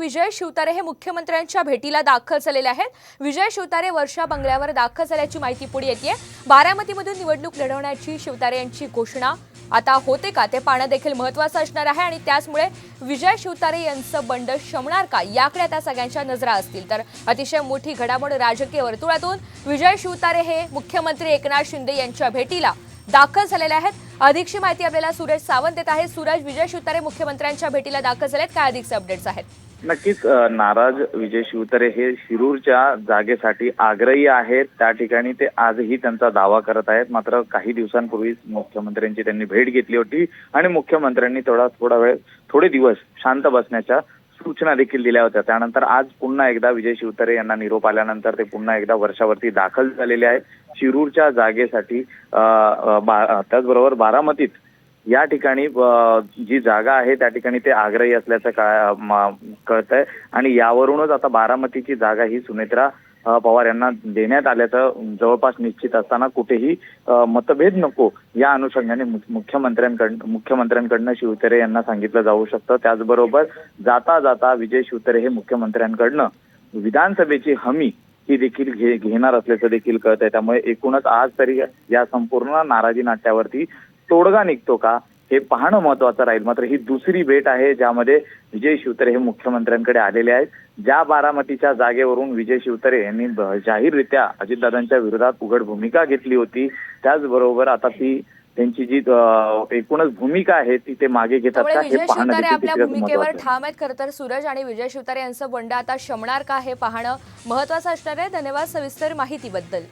विजय शिवतारे हे मुख्यमंत्र्यांच्या भेटीला दाखल झालेले आहेत. विजय शिवतारे वर्षा बंगल्यावर दाखल झाल्याची माहिती पुढे येते बारामतीमधून निवडणूक लढवण्याची शिवतारे यांची घोषणा. आता होते का ते पाहणं देखील महत्वाचं असणार आहे आणि त्याचमुळे विजय शिवतारे यांचं बंड शमणार का याकडे आता सगळ्यांच्या नजरा असतील. तर अतिशय मोठी घडामोड राजकीय वर्तुळातून विजय शिवतारे हे मुख्यमंत्री एकनाथ शिंदे यांच्या भेटीला दाखल झालेल्या आहेत. अधिकची माहिती आपल्याला सूरज सावंत देत आहे. सूरज विजय शिवतारे मुख्यमंत्र्यांच्या भेटीला दाखल झालेत. काय अधिकचे अपडेट्स आहेत? नक्कीच नाराज विजय शिवतरे हे शिरूरच्या जागेसाठी आग्रही आहेत. त्या ठिकाणी ते आजही त्यांचा दावा करत आहेत. मात्र काही दिवसांपूर्वीच मुख्यमंत्र्यांची त्यांनी भेट घेतली होती आणि मुख्यमंत्र्यांनी थोडा थोडा वेळ थोडे दिवस शांत बसण्याच्या सूचना देखील दिल्या होत्या. त्यानंतर आज पुन्हा एकदा विजय शिवतरे यांना निरोप आल्यानंतर ते पुन्हा एकदा वर्षावरती दाखल झालेले आहे शिरूरच्या जागेसाठी त्याचबरोबर बारामतीत या ठिकाणी जी जागा आहे त्या ठिकाणी ते आग्रही असल्याचं कळत आहे आणि यावरूनच आता बारामतीची जागा ही सुनेत्रा पवार यांना देण्यात आल्याचं जवळपास निश्चित असताना कुठेही मतभेद नको या अनुषंगाने मु- मुख्यमंत्र्यांकडनं मुख्यमंत्र्यांकडनं शिवतरे यांना सांगितलं जाऊ शकतं. त्याचबरोबर जाता जाता विजय शिवतरे हे मुख्यमंत्र्यांकडनं विधानसभेची हमी ही देखील घे घेणार असल्याचं देखील कळत आहे त्यामुळे एकूणच आज तरी या संपूर्ण नाराजी नाट्यावरती तोडगा निघतो का? हे पाहणं महत्वाचं राहील. मात्र ही दुसरी भेट आहे ज्यामध्ये विजय शिवतरे हे मुख्यमंत्र्यांकडे आलेले आहेत. ज्या बारामतीच्या जागेवरून विजय शिवतरे यांनी जाहीररित्या अजितदादांच्या विरोधात उघड भूमिका घेतली होती. त्याचबरोबर आता ती त्यांची जी एकूणच भूमिका आहे ती ते मागे घेतात का हे विजय पाहणं आपल्या भूमिकेवर. ठाम आहेत खरं तर सूरज आणि विजय शिवतारे यांचं बंड आता शमणार का हे पाहणं महत्वाचं असणार आहे. धन्यवाद सविस्तर माहितीबद्दल.